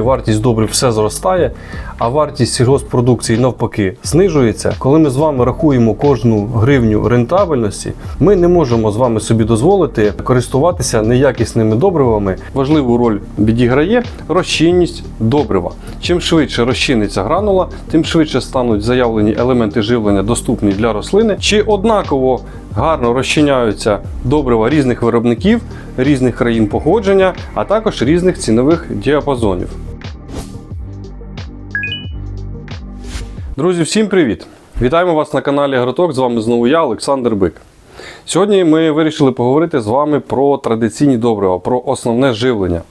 Вартість добрив все зростає, а вартість сільгоспродукції навпаки знижується. Коли ми з вами рахуємо кожну гривню рентабельності, ми не можемо з вами собі дозволити користуватися неякісними добривами. Важливу роль відіграє розчинність добрива. Чим швидше розчиниться гранула, тим швидше стануть заявлені елементи живлення доступні для рослини. Чи однаково гарно розчиняються добрива різних виробників, різних країн походження, а також різних цінових діапазонів. Друзі, всім привіт! Вітаємо вас на каналі Агроток. З вами знову я, Олександр Бик. Сьогодні ми вирішили поговорити з вами про традиційні добрива, про основне живлення,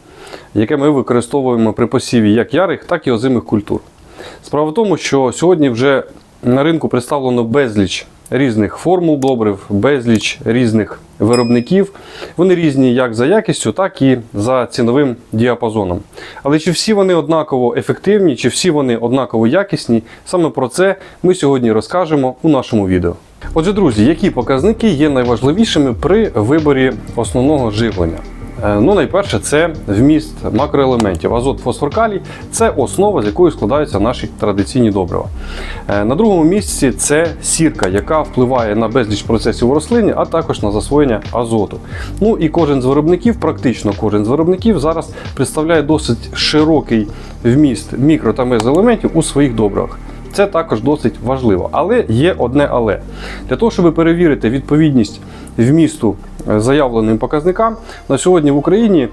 яке ми використовуємо при посіві як ярих, так і озимих культур. Справа в тому, що сьогодні вже на ринку представлено безліч різних формул добрив, безліч різних виробників. Вони різні як за якістю, так і за ціновим діапазоном. Але чи всі вони однаково ефективні, чи всі вони однаково якісні? Саме про це ми сьогодні розкажемо у нашому відео. Отже, друзі, які показники є найважливішими при виборі основного живлення? Е, Ну, найперше, це вміст макроелементів. Азот, фосфор, калій – це основа, з якої складаються наші традиційні добрива. Е, На другому місці це сірка, яка впливає на безліч процесів у рослині, а також на засвоєння азоту. Ну і кожен з виробників, практично кожен з виробників зараз представляє досить широкий вміст мікро та мезоелементів у своїх добривах. Це також досить важливо. Але є одне але. Для того, щоб перевірити відповідність вмісту е, заявленим показникам, на сьогодні в Україні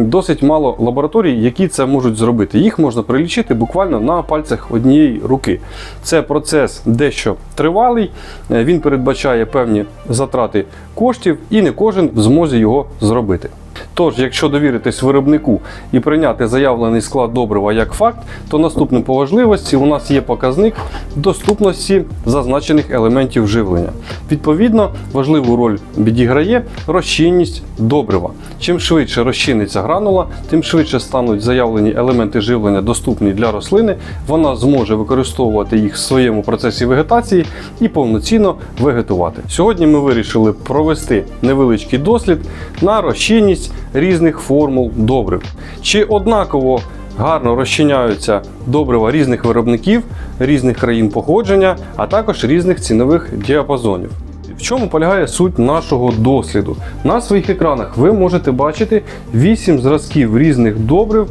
досить мало лабораторій, які це можуть зробити. Їх можна прилічити буквально на пальцях однієї руки. Це процес дещо тривалий, е, він передбачає певні затрати коштів, і не кожен в змозі його зробити. Тож, якщо довіритись виробнику і прийняти заявлений склад добрива як факт, то наступним по важливості у нас є показник доступності зазначених елементів живлення. Відповідно, важливу роль відіграє розчинність добрива. Чим швидше розчиниться гранула, тим швидше стануть заявлені елементи живлення доступні для рослини. Вона зможе використовувати їх в своєму процесі вегетації і повноцінно вегетувати. Сьогодні ми вирішили провести невеличкий дослід на розчинність різних формул добрив. Чи однаково гарно розчиняються добрива різних виробників, різних країн походження, а також різних цінових діапазонів. В чому полягає суть нашого досліду? На своїх екранах ви можете бачити 8 зразків різних добрив,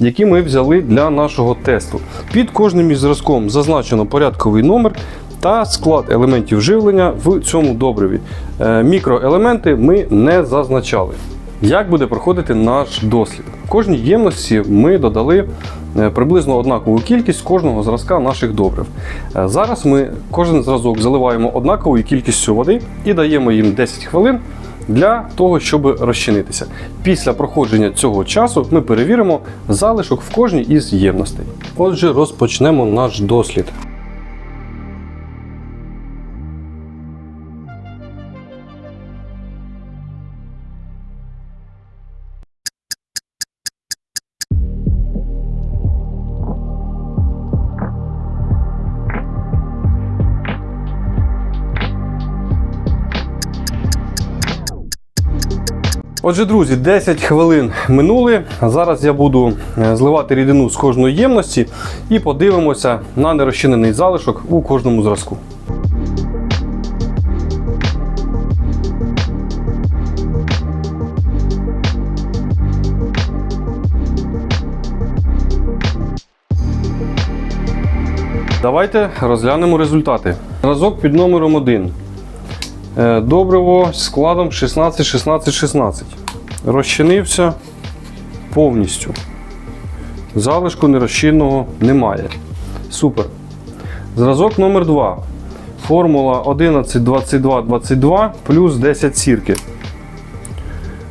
які ми взяли для нашого тесту. Під кожним із зразком зазначено порядковий номер та склад елементів живлення в цьому добриві. Е, Мікроелементи ми не зазначали. Як буде проходити наш дослід? Кожній ємності ми додали е, приблизно однакову кількість кожного зразка наших добрив. Е, Зараз ми кожен зразок заливаємо однаковою кількістю води і даємо їм 10 хвилин для того, щоб розчинитися. Після проходження цього часу ми перевіримо залишок в кожній із ємностей. Отже, розпочнемо наш дослід. Отже, друзі, 10 хвилин минули. Зараз я буду е, зливати рідину з кожної ємності і подивимося на нерозчинений залишок у кожному зразку. Давайте розглянемо результати. Зразок під номером 1. Е, Добриво з складом 16, 16, 16. Розчинився повністю. Залишку нерозчинного немає. Супер. Зразок номер 2. Формула 11, 22, 22 плюс 10 сірки.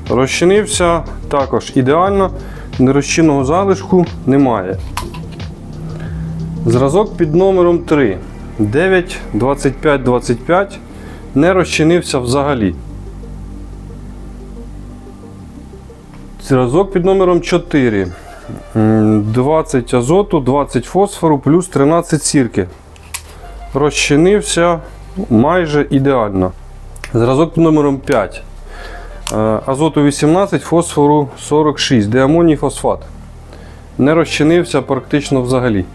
Розчинився також ідеально. Нерозчинного залишку немає. Зразок під номером 3. 9, 25, 25 не розчинився взагалі. Зразок під номером 4. 20 азоту, 20 фосфору плюс 13 сірки. Розчинився майже ідеально. Зразок під номером 5. Е, Азоту 18, фосфору 46, деамоній фосфат. не розчинився практично взагалі.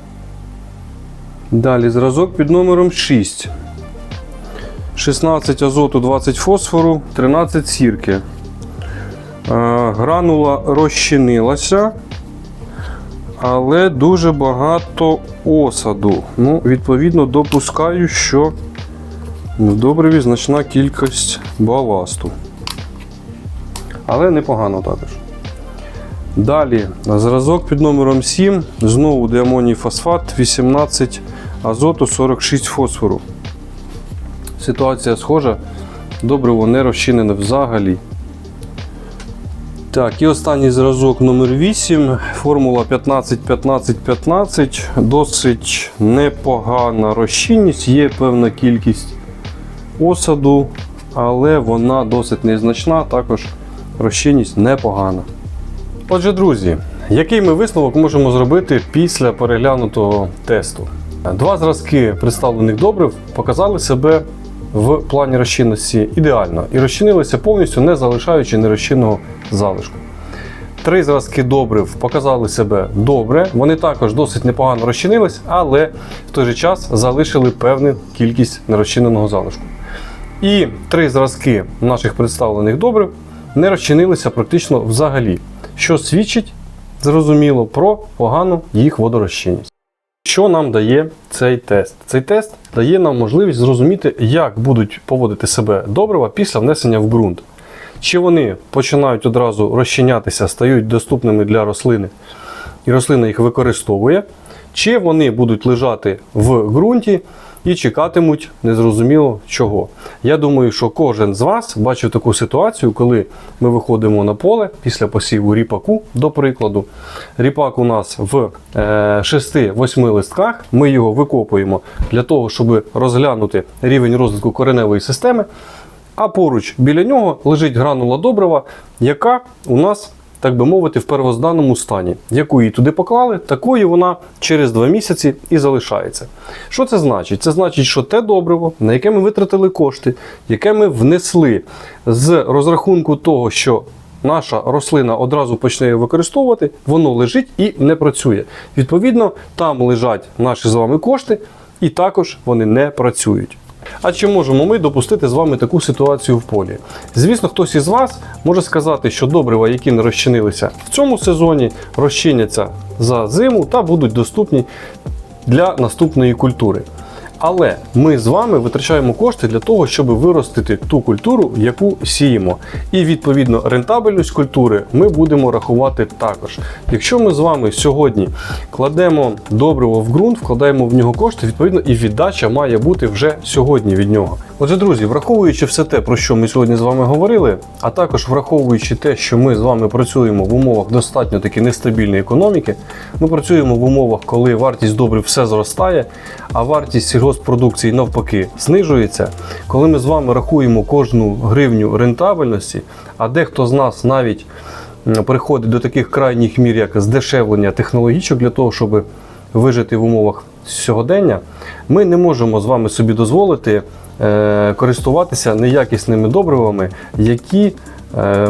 Далі зразок під номером 6. 16 азоту, 20 фосфору, 13 сірки. Е, Гранула розчинилася, але дуже багато осаду. Ну, відповідно, допускаю, що в добриві значна кількість баласту. Але непогано також. Далі зразок під номером 7. Знову диамоній фосфат, 18 азоту, 46 фосфору. Ситуація схожа. Добриво не розчинене взагалі. Так, і останній зразок номер 8. Формула 15-15-15. Досить непогана розчинність, є певна кількість осаду, але вона досить незначна, також розчинність непогана. Отже, друзі, який ми висновок можемо зробити після переглянутого тесту? Два зразки представлених добрив показали себе в плані розчинності ідеально і розчинилися повністю, не залишаючи нерозчинного залишку. Три зразки добрив показали себе добре, вони також досить непогано розчинились, але в той же час залишили певну кількість нерозчиненого залишку. І три зразки наших представлених добрив не розчинилися практично взагалі, що свідчить, зрозуміло, про погану їх водорозчинність. Що нам дає цей тест? Цей тест дає нам можливість зрозуміти, як будуть поводити себе добрива після внесення в ґрунт. Чи вони починають одразу розчинятися, стають доступними для рослини, і рослина їх використовує, чи вони будуть лежати в ґрунті і чекатимуть незрозуміло чого. Я думаю, що кожен з вас бачив таку ситуацію, коли ми виходимо на поле після посіву ріпаку, до прикладу. Ріпак у нас в 6-8 листках. Ми його викопуємо для того, щоб розглянути рівень розвитку кореневої системи. А поруч біля нього лежить гранула добрива, яка у нас, так би мовити, в первозданному стані. Яку її туди поклали, такою вона через 2 місяці і залишається. Що це значить? Це значить, що те добриво, на яке ми витратили кошти, яке ми внесли з розрахунку того, що наша рослина одразу почне його використовувати, воно лежить і не працює. Відповідно, там лежать наші з вами кошти, і також вони не працюють. А чи можемо ми допустити з вами таку ситуацію в полі? Звісно, хтось із вас може сказати, що добрива, які не розчинилися в цьому сезоні, розчиняться за зиму та будуть доступні для наступної культури. Але ми з вами витрачаємо кошти для того, щоб виростити ту культуру, яку сіємо. І відповідно рентабельність культури ми будемо рахувати також. Якщо ми з вами сьогодні кладемо добриво в ґрунт, вкладаємо в нього кошти, відповідно, і віддача має бути вже сьогодні від нього. Отже, друзі, враховуючи все те, про що ми сьогодні з вами говорили, а також враховуючи те, що ми з вами працюємо в умовах достатньо таки нестабільної економіки, ми працюємо в умовах, коли вартість добрив все зростає, а вартість сільгоспродукції навпаки знижується. Коли ми з вами рахуємо кожну гривню рентабельності, а дехто з нас навіть приходить до таких крайніх мір, як здешевлення технологічок для того, щоб вижити в умовах сьогодення, ми не можемо з вами собі дозволити е, користуватися неякісними добривами, які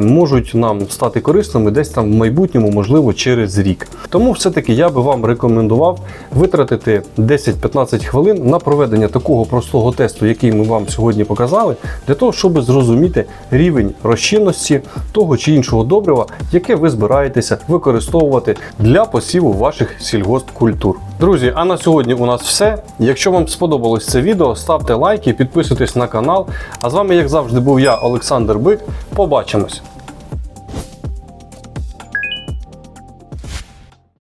можуть нам стати корисними десь там в майбутньому, можливо, через рік. Тому все-таки я би вам рекомендував витратити 10-15 хвилин на проведення такого простого тесту, який ми вам сьогодні показали, для того, щоб зрозуміти рівень розчинності того чи іншого добрива, яке ви збираєтеся використовувати для посіву ваших сільгоспкультур. Друзі, а на сьогодні у нас все. Якщо вам сподобалось це відео, ставте лайки, підписуйтесь на канал. А з вами, як завжди, був я, Олександр Бик. Побачимось!